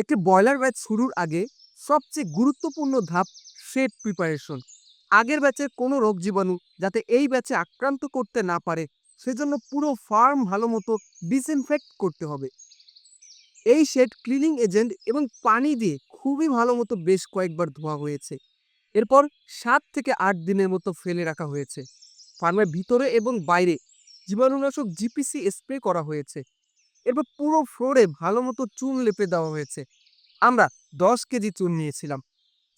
একটি broiler batch শুরুর আগে সবচেয়ে গুরুত্বপূর্ণ ধাপ শেড প্রিপারেশন। আগের ব্যাচের কোনো রোগ জীবাণু যাতে এই ব্যাচে আক্রান্ত করতে না পারে, সেজন্য পুরো ফার্ম ভালো মতো ডিসইনফেক্ট করতে হবে। এই শেড ক্লিনিং এজেন্ট এবং পানি দিয়ে খুবই ভালো মতো বেশ কয়েকবার ধোয়া হয়েছে। এরপর সাত থেকে আট দিনের মতো ফেলে রাখা হয়েছে। ফার্মের ভিতরে এবং বাইরে জীবাণুনাশক জিপিসি স্প্রে করা হয়েছে। এরপর পুরো ফ্লোরে ভালো মতো চুন লেপে দেওয়া হয়েছে। আমরা দশ কেজি চুন নিয়েছিলাম।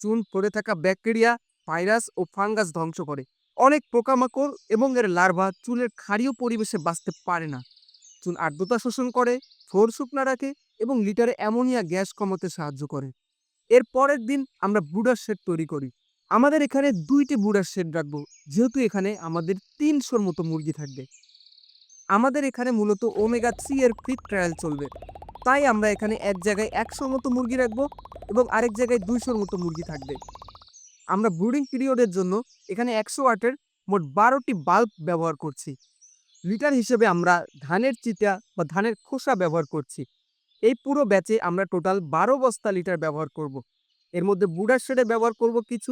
চুন পড়ে থাকা ব্যাকটেরিয়া, ভাইরাস ও ফাঙ্গাস ধ্বংস করে। অনেক পোকামাকড় এবং এর লার্ভা চুনের ক্ষারীয় পরিবেশে বাঁচতে পারে না। চুন আর্দ্রতা শোষণ করে ফোর শুকনা রাখে এবং লিটারে অ্যামোনিয়া গ্যাস কমাতে সাহায্য করে। এর পরের দিন আমরা বুডার শেড তৈরি করি। আমাদের এখানে দুইটি বুডার শেড রাখব, যেহেতু এখানে আমাদের তিনশোর মতো মুরগি থাকবে। আমাদের এখানে মূলত ওমেগা থ্রি এর ফিট ট্রায়াল চলবে। তাই আমরা এখানে এক জায়গায় একশোর মতো মুরগি রাখব এবং আরেক জায়গায় দুইশোর মতো মুরগি থাকবে। আমরা ব্রুডিং পিরিয়ডের জন্য এখানে একশো ওয়াটের মোট বারোটি বাল্ব ব্যবহার করছি। লিটার হিসেবে আমরা ধানের চিতা বা ধানের খোসা ব্যবহার করছি। এই পুরো ব্যাচে আমরা টোটাল বারো বস্তা লিটার ব্যবহার করব। এর মধ্যে বুডার শেডে ব্যবহার করব কিছু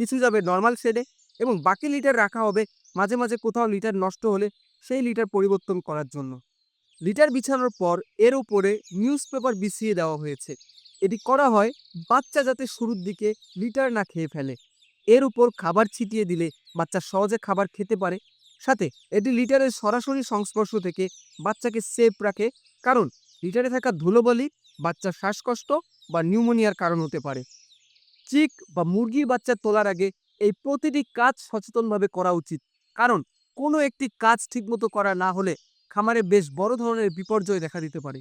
কিছু যাবে নর্মাল শেডে এবং বাকি লিটার রাখা হবে মাঝে মাঝে কোথাও লিটার নষ্ট হলে সেই লিটার পরিবর্তন করার জন্য। লিটার বিছানোর পর এর উপরে নিউজ পেপার বিছিয়ে দেওয়া হয়েছে। এটি করা হয় বাচ্চা যাতে শুরুর দিকে লিটার না খেয়ে ফেলে। এর উপর খাবার ছিটিয়ে দিলে বাচ্চা সহজে খাবার খেতে পারে। সাথে এটি লিটারের সরাসরি সংস্পর্শ থেকে বাচ্চাকে সেফ রাখে। কারণ লিটারে থাকা ধুলোবালি বাচ্চার শ্বাসকষ্ট বা নিউমোনিয়ার কারণ হতে পারে। চিক বা মুরগির বাচ্চা তোলার আগে এই প্রতিটি কাজ সচেতনভাবে করা উচিত। কারণ কোনো একটি কাজ ঠিকমতো করা না হলে খামারে বেশ বড় ধরনের বিপর্যয় দেখা দিতে পারে।